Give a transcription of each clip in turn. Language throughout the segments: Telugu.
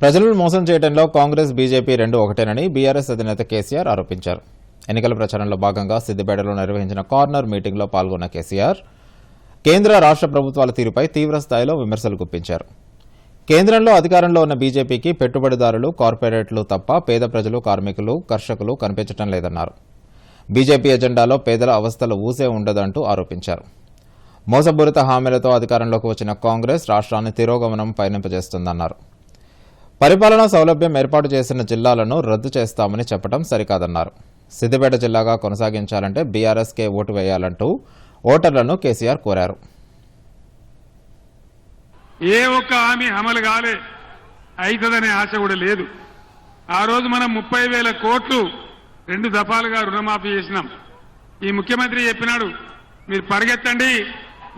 ప్రజలను మోసం చేయడంలో కాంగ్రెస్ బీజేపీ రెండు ఒకటేనని బీఆర్ఎస్ అధినేత కేసీఆర్ ఆరోపించారు. ఎన్నికల ప్రచారంలో భాగంగా సిద్దిపేటలో నిర్వహించిన కార్నర్ మీటింగ్లో పాల్గొన్న కేసీఆర్ కేంద్ర రాష్ట్ర ప్రభుత్వాల తీరుపై తీవ్ర స్థాయిలో విమర్శలు గుప్పించారు. కేంద్రంలో అధికారంలో ఉన్న బీజేపీకి పెట్టుబడిదారులు కార్పొరేట్లు తప్ప పేద ప్రజలు కార్మికులు కర్షకులు కనిపించడం లేదన్నారు. బీజేపీ ఎజెండాలో పేదల అవస్థలు ఊసే ఉండదంటూ ఆరోపించారు. మోసపూరిత హామీలతో అధికారంలోకి వచ్చిన కాంగ్రెస్ రాష్ట్రాన్ని తిరోగమనం పయనింపజేస్తుందన్నారు. పరిపాలనా సౌలభ్యం ఏర్పాటు చేసిన జిల్లాలను రద్దు చేస్తామని చెప్పడం సరికాదన్నారు. సిద్దిపేట జిల్లాగా కొనసాగించాలంటే బీఆర్ఎస్కే ఓటు వేయాలంటూ ఓటర్లను కేసీఆర్ కోరారు. ఏ ఒక్క హామీ అమలు కాలే అవుతుందనే ఆశ కూడా లేదు. ఆ రోజు మనం ముప్పై వేల కోట్లు రెండు దఫాలుగా రుణమాఫీ చేసినాం. ఈ ముఖ్యమంత్రి చెప్పినాడు మీరు పరిగెత్తండి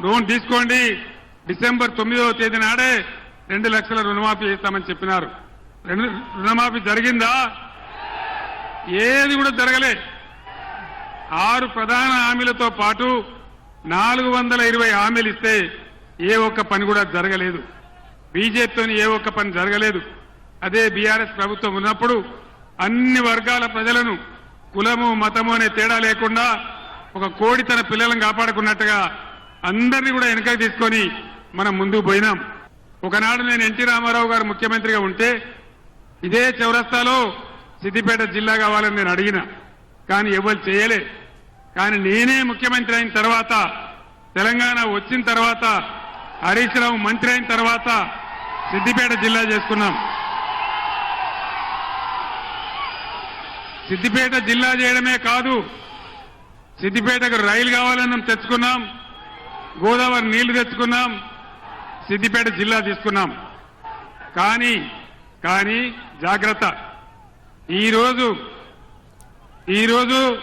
లోన్ తీసుకోండి డిసెంబర్ తొమ్మిదవ తేదీ నాడే రెండు లక్షల రుణమాఫీ చేస్తామని చెప్పినారు. రెండు రుణమాఫీ జరిగిందా? ఏది కూడా జరగలే. ఆరు ప్రధాన హామీలతో పాటు నాలుగు వందల ఇరవై హామీలు ఇస్తే ఏ ఒక్క పని కూడా జరగలేదు. బీజేపీతో ఏ ఒక్క పని జరగలేదు. అదే బీఆర్ఎస్ ప్రభుత్వం ఉన్నప్పుడు అన్ని వర్గాల ప్రజలను కులము మతము అనే తేడా లేకుండా ఒక కోడి తన పిల్లలను కాపాడుకున్నట్టుగా అందరినీ కూడా వెనక తీసుకొని మనం ముందుకు పోయినాం. ఒకనాడు నేను ఎన్టీ రామారావు గారు ముఖ్యమంత్రిగా ఉంటే ఇదే చౌరస్తాలో సిద్దిపేట జిల్లా కావాలని నేను అడిగిన. కానీ ఎవరు చేయలే. కానీ నేనే ముఖ్యమంత్రి అయిన తర్వాత తెలంగాణ వచ్చిన తర్వాత హరీష్ రావు మంత్రి అయిన తర్వాత సిద్దిపేట జిల్లా చేసుకున్నాం. సిద్దిపేట జిల్లా చేయడమే కాదు సిద్దిపేటకు రైలు కావాలని తెచ్చుకున్నాం గోదావరి నీళ్ళు తెచ్చుకున్నాం సిద్దిపేట జిల్లా తీసుకున్నాం. కానీ కానీ జాగ్రత్త. ఈరోజు ఈరోజు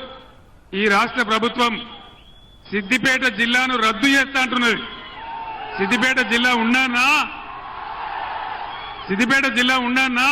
ఈ రాష్ట్ర ప్రభుత్వం సిద్దిపేట జిల్లాను రద్దు చేస్తా అంటున్నది. సిద్దిపేట జిల్లా ఉన్నానా? సిద్దిపేట జిల్లా ఉన్నానా?